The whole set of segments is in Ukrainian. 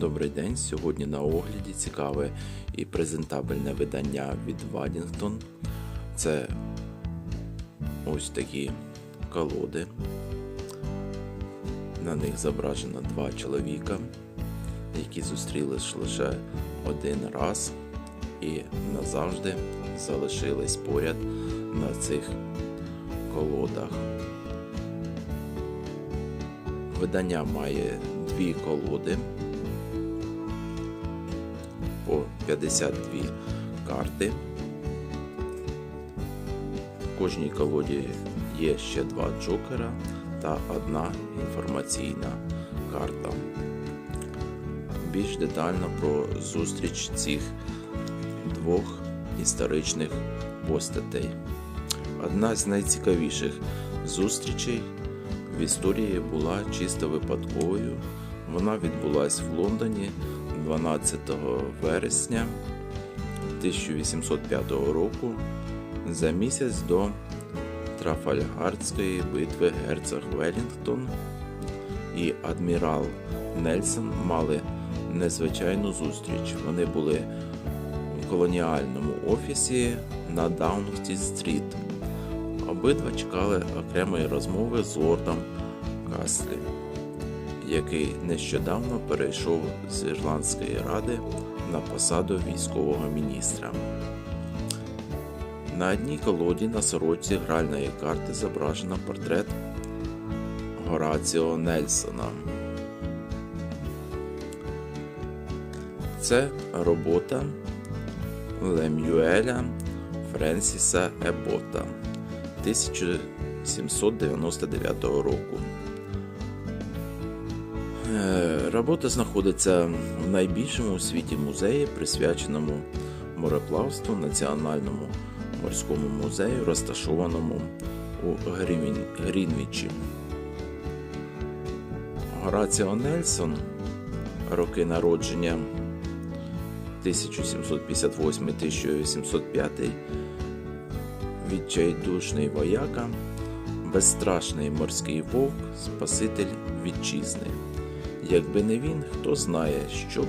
Добрий день. Сьогодні на огляді цікаве і презентабельне видання від Waddington. Це ось такі колоди. На них зображено два чоловіка, які зустрілись лише один раз і назавжди залишились поряд на цих колодах. Видання має дві колоди 52 карти. В кожній колоді є ще два джокера та одна інформаційна карта. Більш детально про зустріч цих двох історичних постатей. Одна з найцікавіших зустрічей в історії була чисто випадковою. Вона відбулась в Лондоні 12 вересня 1805 року за місяць до Трафальгардської битви герцог Велінгтон і адмірал Нельсон мали незвичайну зустріч. Вони були в колоніальному офісі на Даунті-стріт. Обидва чекали окремої розмови з лордом Каслі, який нещодавно перейшов з Ірландської ради на посаду військового міністра. На одній колоді на сорочці гральної карти зображено портрет Гораціо Нельсона. Це робота Лемюеля Френсіса Ебота 1799 року. Е, Робота знаходиться в найбільшому у світі музеї, присвяченому мореплавству Національному морському музею, розташованому у Грінвічі. Гораціо Нельсон, роки народження 1758-1805, відчайдушний вояка, безстрашний морський вовк, спаситель вітчизни. Якби не він, хто знає, що б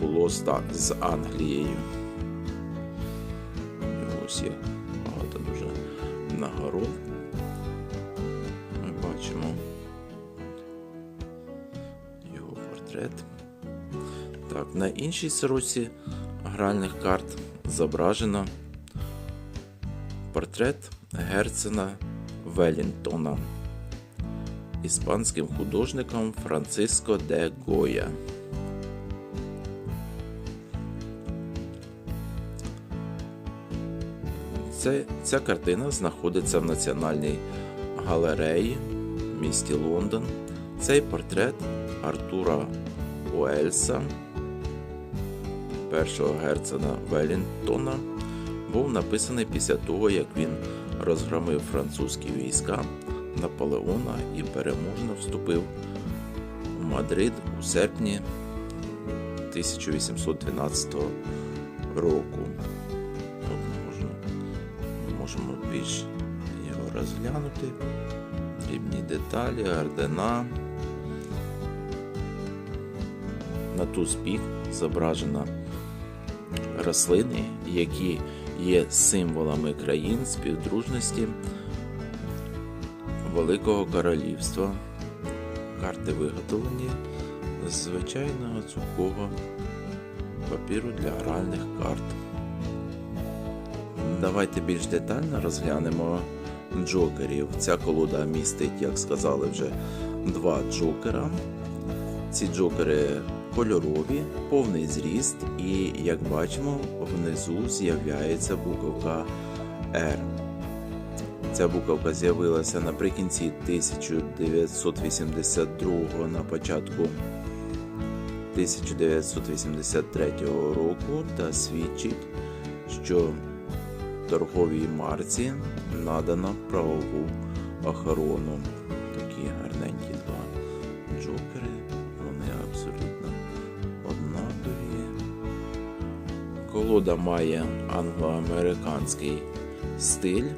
було з Англією. І ось є багато дуже нагород. Ми бачимо його портрет. Так, на іншій сорочці гральних карт зображено портрет Герцена Велінгтона іспанським художником Франциско де Гоя. Це, ця картина знаходиться в Національній галереї в місті Лондон. Цей портрет Артура Уельса, першого герцена Велінгтона, був написаний після того, як він розгромив французькі війська Наполеона і переможно вступив у Мадрид у серпні 1812 року. Тут можна, можемо більш його розглянути. Дрібні деталі, ордена. На ту збіг зображено рослини, які є символами країн співдружності Великого Королівства. Карти виготовлені з звичайного цупкого папіру для гральних карт. Давайте більш детально розглянемо джокерів. Ця колода містить, як сказали вже, два джокера. Ці джокери кольорові, повний зріст, і, як бачимо, внизу з'являється буковка R. Ця буковка з'явилася наприкінці 1982 на початку 1983 року та свідчить, що торговій марці надано правову охорону. Такі гарненькі два джокери, вони абсолютно однакові. Колода має англоамериканський стиль.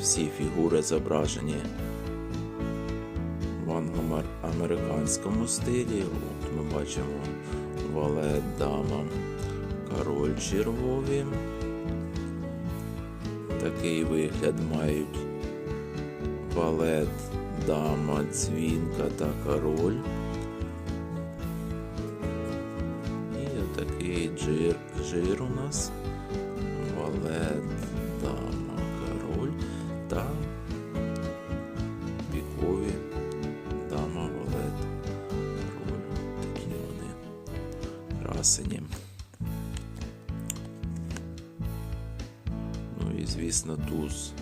Всі фігури зображені в американському стилі. От ми бачимо валет, дама, король чергові. Такий вигляд мають валет, дама, дзвінка та король. І отакий джир, жир у нас. Валет, красені. Ну і звісно туз.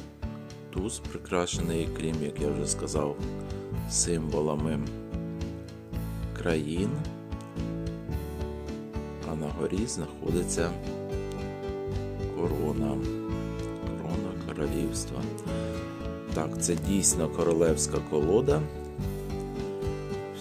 Туз прикрашений, крім, як я вже сказав, символами країн. А на горі знаходиться корона. Корона королівства. Так, це дійсно королевська колода.